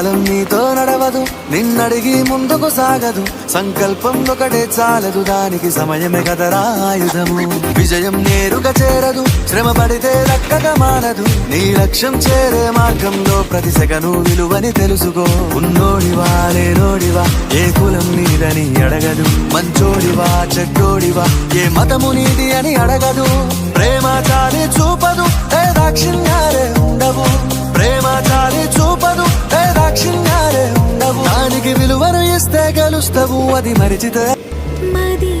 కాలం నీతో నడవదు. నిన్నడిగి ముందుకు సాగదు. సంకల్పం ఒకటే చాలదు. దానికి సమయమే కదరా ఆయుధము. విజయం నేరుగా చేరదు. శ్రమ పడితే దక్కగా మానదు. నీ లక్ష్యం చేరే మార్గంలో ప్రతి సెకను విలువని తెలుసుకో. ఉన్నోడివా లేనోడివా ఏ కులం నీదని అడగదు. మంచోడివా చెడ్డోడివా ఏ మతము నీది అని అడగదు. దాక్షిణ్యాలే విలువను ఇస్తే గెలుస్తావు అది మరిచితే మది